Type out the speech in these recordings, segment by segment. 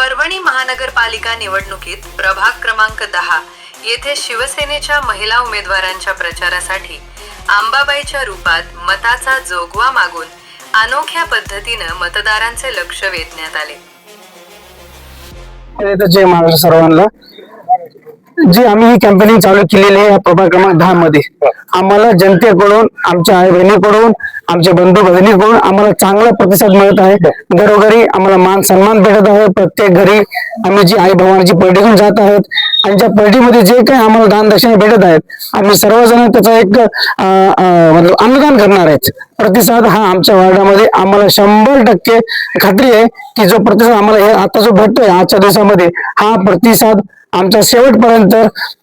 परभणी महानगरपालिका निवडणुकीत प्रभाग क्रमांक दहा येथे शिवसेनेच्या महिला उमेदवारांच्या प्रचारासाठी आंबाबाईच्या रूपात मताचा जोगवा मागून अनोख्या पद्धतीनं मतदारांचे लक्ष वेधण्यात आले. जय महाराष्ट्र सर्वांना. जी आम्ही ही कॅम्पेनिंग चालू केलेली आहे प्रभाग क्रमांक दहा मध्ये. आम्हाला जनतेकडून आमच्या आई बहिणीकडून आमच्या बंधू भगिनीकडून आम्हाला चांगला प्रतिसाद मिळत आहे. घरोघरी आम्हाला मान सन्मान भेटत आहे. प्रत्येक घरी आम्ही जी आई भवानाची पर्टी घेऊन जात आहोत आणि ज्या पर्टीमध्ये जे काही आम्हाला दान भेटत आहेत आम्ही सर्वजण त्याचा एक मतलब अन्नदान करणार आहेत. प्रतिसाद हा आमच्या वार्डामध्ये आम्हाला शंभर टक्के खात्री आहे की जो प्रतिसाद आम्हाला हे आता जो भेटतोय आजच्या दिवसामध्ये हा प्रतिसाद आमच्या शेवटपर्यंत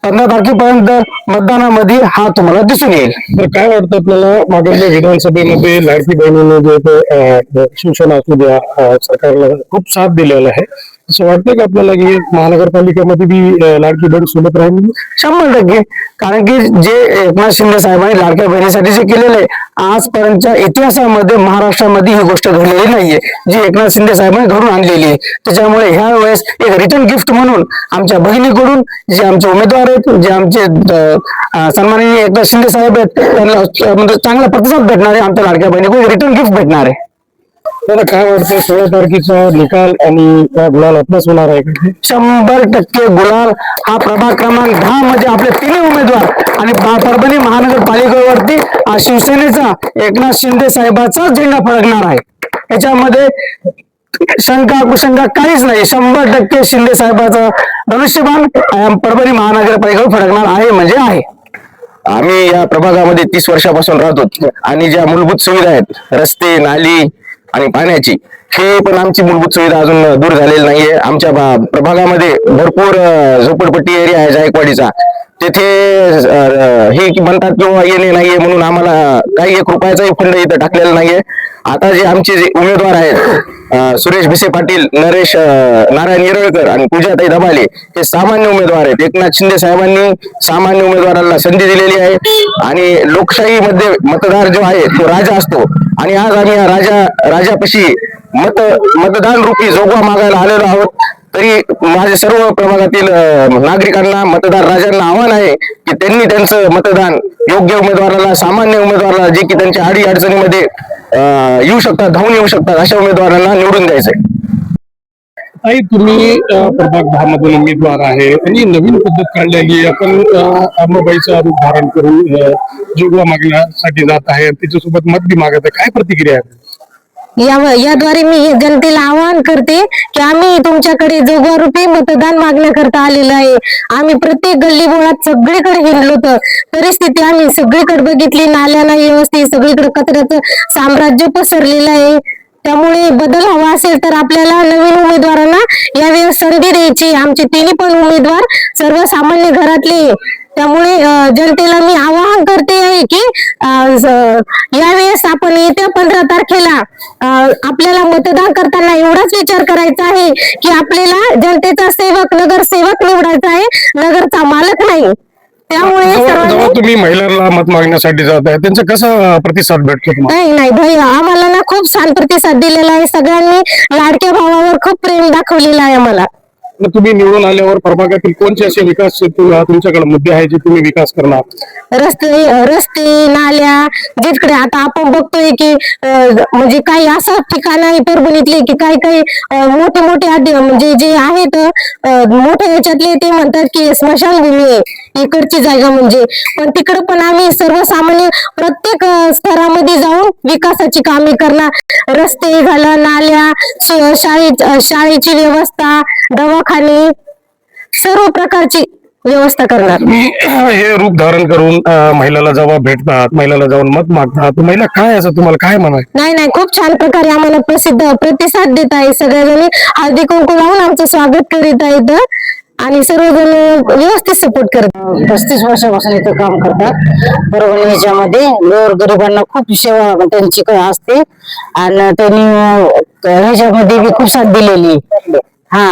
पंधरा तारखेपर्यंत मतदानामध्ये हा तुम्हाला दिसून येईल. तर काय वाटतं आपल्याला मागच्या विधानसभेमध्ये लाडकी बहिणीने जे शिवसेना असू द्या सरकारला खूप साथ दिलेला आहे. असं वाटतंय का आपल्याला की महानगरपालिकेमध्ये बी लाडकी बहीण सोबत राहील? शंभर टक्के. कारण की जे एकनाथ शिंदे साहेबांनी लाडक्या बहिणीसाठी जे केलेले आजपर्यंतच्या इतिहासामध्ये महाराष्ट्रामध्ये ही गोष्ट घडलेली नाहीये. जी एकनाथ शिंदे साहेबांनी घडून आणलेली आहे. त्याच्यामुळे ह्या वेळेस एक रिटर्न गिफ्ट म्हणून आमच्या बहिणीकडून जे आमचे उमेदवार आहेत जे आमचे सन्माननीय एकनाथ शिंदे साहेब आहेत त्यांना म्हणजे चांगला प्रतिसाद भेटणार आहे. आमच्या लाडक्या बहिणीकडून रिटर्न गिफ्ट भेटणार आहे. त्याला काय वाटतं सोळा तारखेचा निकाल आणि त्या गुलाल आपलाच होणार आहे. का? शंभर टक्के गुलाल हा प्रभाग क्रमांक दहा मध्ये आपले तिन्ही उमेदवार आणि पा- परभणी महानगरपालिकेवरती हा शिवसेनेचा एकनाथ शिंदे साहेबाचा झेंडा फडकणार आहे. याच्यामध्ये शंका कुशंका काहीच नाही. शंभर टक्के शिंदे साहेबाचा धनुष्यबाण अं, परभणी महानगरपालिकेवर फडकणार आहे म्हणजे आहे. आम्ही या प्रभागामध्ये तीस वर्षापासून राहतो आणि ज्या मूलभूत सुविधा आहेत रस्ते नाली आणि पाण्याची. हे पण आमची मूलभूत सुविधा अजून दूर झालेली नाहीये. आमच्या प्रभागामध्ये भरपूर झोपडपट्टी एरिया आहे जायकवाडीचा. तेथे हे म्हणतात किंवा येणे नाहीये म्हणून आम्हाला काही एक रुपयाचाही फंड इथं टाकलेला नाहीये. आता जे आमचे जे उमेदवार आहेत सुरेश भिसे पाटील नरेश नारायण येरळकर आणि पूजाताई दबाले हे सामान्य उमेदवार आहेत. एकनाथ शिंदे साहेबांनी सामान्य उमेदवाराला संधी दिलेली आहे. आणि लोकशाहीमध्ये मतदार जो आहे तो राजा असतो. आणि आज आम्ही या राजा राजापाशी मत मतदान रूपी जोगवा मागायला आलेलो आहोत. तरी माझे सर्व प्रभागातील नागरिकांना मतदार राजांना आव्हान आहे की त्यांनी त्यांचं मतदान योग्य उमेदवाराला सामान्य उमेदवाराला जे की त्यांच्या अडी अडचणीमध्ये येऊ शकतात धावून येऊ शकतात अशा उमेदवारांना निवडून द्यायचंय. ताई तुम्ही प्रभाग दहा मधून उमेदवार आहे आणि नवीन पद्धत काढलेली आपण अंबाबाईचं रूप धारण करून जोगवा मागण्यासाठी जात आहे. त्याच्यासोबत मत बी मागत आहे. काय प्रतिक्रिया आहे? या याद्वारे मी जनतेला आवाहन करते की आम्ही तुमच्याकडे जोगवारूपी मतदान मागण्याकरता आलेलो आहे. आम्ही प्रत्येक गल्ली बोळात सगळीकडे हिंडलो होतो. परिस्थिती आम्ही सगळीकडे बघितली. नाल्या नाही व्यवस्थित सगळीकडे कचऱ्याचं साम्राज्य पसरलेलं आहे. त्यामुळे बदल हवा असेल तर आपल्याला नवीन उमेदवारांना यावेळेस संधी द्यायची. आमचे तिन्ही पण उमेदवार सर्वसामान्य घरातले त्यामुळे जनतेला मी आवाहन करते आहे की यावेळेस आपण येत्या पंधरा तारखेला आपल्याला मतदान करताना एवढाच विचार करायचा आहे की आपल्याला जनतेचा सेवक नगरसेवक निवडायचा आहे. नगरचा मालक नाही. त्यामुळे तुम्ही महिलांना मत मागण्यासाठी जात आहे त्यांचा कसा प्रतिसाद भेटतो नाही नाही भैया आम्हाला ना खूप छान प्रतिसाद दिलेला आहे. सगळ्यांनी लाडक्या भावावर खूप प्रेम दाखवलेलं आहे आम्हाला. तुम्ही निवडून आल्यावर प्रभागातील कोणते असे विकास तुमच्याकडे मुद्दे आहे जे तुम्ही विकास करणार? रस्ते रस्ते नाल्या जिकडे आता आपण बघतोय की म्हणजे काही असं ठिकाण आहे परभणीतले की काही काही मोठे मोठे म्हणजे जे आहेत मोठ्या याच्यातले ते म्हणतात की स्मशानभूमी आहे. इकडची जागा म्हणजे. पण तिकडे पण आम्ही सर्वसामान्य प्रत्येक विकासाची कामे करणार. रस्ते झालं नाल्या शाळे शाळेची व्यवस्था दवाखाने सर्व प्रकारची व्यवस्था करणार. हे रूप धारण करून महिलाला जेव्हा भेटतात महिलाला जाऊन मत मागतात. महिला काय असं तुम्हाला काय म्हणाय? नाही नाही खूप छान प्रकारे आम्हाला प्रसिद्ध प्रतिसाद देत आहे सगळ्याजणी हळदी कुंकू लावून आमचं स्वागत करीत आहेत. आणि सर्वजण व्यवस्थित सपोर्ट करत पस्तीस वर्षापासून इथं काम करतात. परभणी याच्यामध्ये गोर गरिबांना खूप सेवा त्यांची असते. आणि त्यांनी ह्याच्यामध्ये बी खूप साथ दिलेली. हा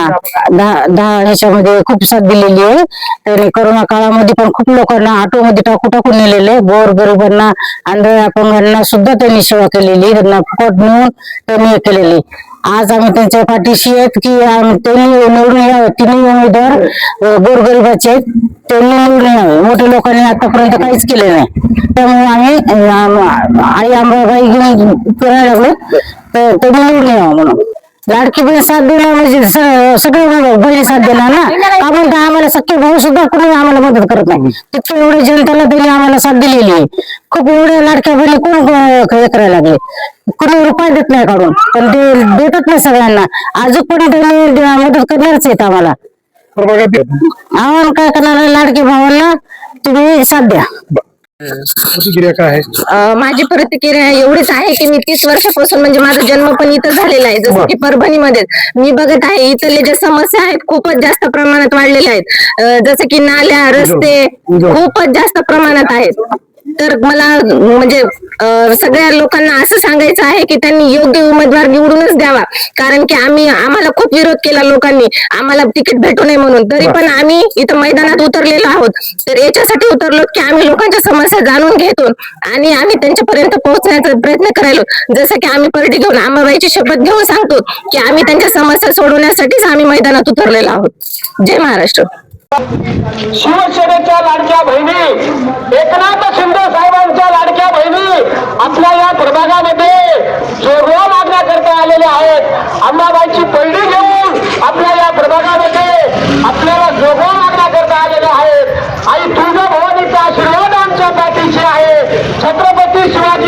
दहा दहा ह्याच्यामध्ये खूप साथ दिलेली आहे. त्याने करोना काळामध्ये पण खूप लोकांना ऑटोमध्ये टाकू टाकून नेलेले गोर गरिबांना आंधळ्या अपंगांना सुद्धा त्यांनी सेवा केलेली. त्यांना फुकट नेऊन त्यांनी केलेली आज आम्ही त्यांच्या पाठीशी आहेत की त्यांनी निवडून तिन्ही उमेदवार गोरगरिबाचे आहेत. त्यांनी निवडून मोठ्या लोकांनी आतापर्यंत काहीच केले नाही. त्यामुळे आम्ही आई आंबाबाई घेऊन फिरायला लागलो. तर त्यांनी निवडले हो म्हणून. लाडकी बहीण साथ देणार म्हणजे स- सगळे भाऊ- बहिणी साथ देणार ना. का म्हणता आम्हाला सख्खे भाऊ सुद्धा कुणी आम्हाला मदत करत नाही. तितके एवढे जनतेला त्यांनी आम्हाला साथ दिलेली आहे. खूप एवढ्या लाडक्या बहिणी कोण क- हे करायला लागले? कुणी रुपये देत नाही काढून. पण ते देतात ना सगळ्यांना. अजून पण त्यांनी द- मदत करणारच आहेत आम्हाला. आम्हाला काय करणार आहे, लाडके भावांना तुम्ही साथ द्या. प्रतिक्रिया काय आहे? अं, माझी प्रतिक्रिया एवढीच आहे की मी तीस वर्षापासून म्हणजे माझा जन्म पण इथं झालेला आहे. जसं की परभणीमध्ये मी बघत आहे इथले ज्या समस्या आहेत खूपच जास्त प्रमाणात वाढलेल्या आहेत. अं, जसं की नाल्या रस्ते खूपच जास्त प्रमाणात आहेत. तर मला म्हणजे सगळ्या लोकांना असं सांगायचं आहे की त्यांनी योग्य उमेदवार निवडूनच द्यावा. कारण की आम्ही आम्हाला खूप विरोध केला लोकांनी. आम्हाला तिकीट भेटू नये म्हणून. तरी पण आम्ही इथं मैदानात उतरलेलो आहोत. तर याच्यासाठी उतरलो की आम्ही लोकांच्या समस्या जाणून घेतो आणि आम्ही त्यांच्यापर्यंत पोहोचण्याचा प्रयत्न करायलो. जसं की आम्ही परडी घेऊन अंबाबाईची शपथ घेऊन सांगतो की आम्ही त्यांच्या समस्या सोडवण्यासाठीच आम्ही मैदानात उतरलेलो आहोत. जय महाराष्ट्र. शिवसेनेच्या लाडक्या बहिणी एकनाथ शिंदे साहेबांच्या लाडक्या बहिणी आपल्या या प्रभागामध्ये जोरदार मागण्या करता आलेल्या आहेत. अंबाबाईची पैडी घेऊन आपल्या या प्रभागामध्ये आपल्याला जोरदार मागण्या करता आलेल्या आहेत. आई तुळजाभवानीचा आशीर्वाद आमच्या पाठीशी आहे. छत्रपती शिवाजी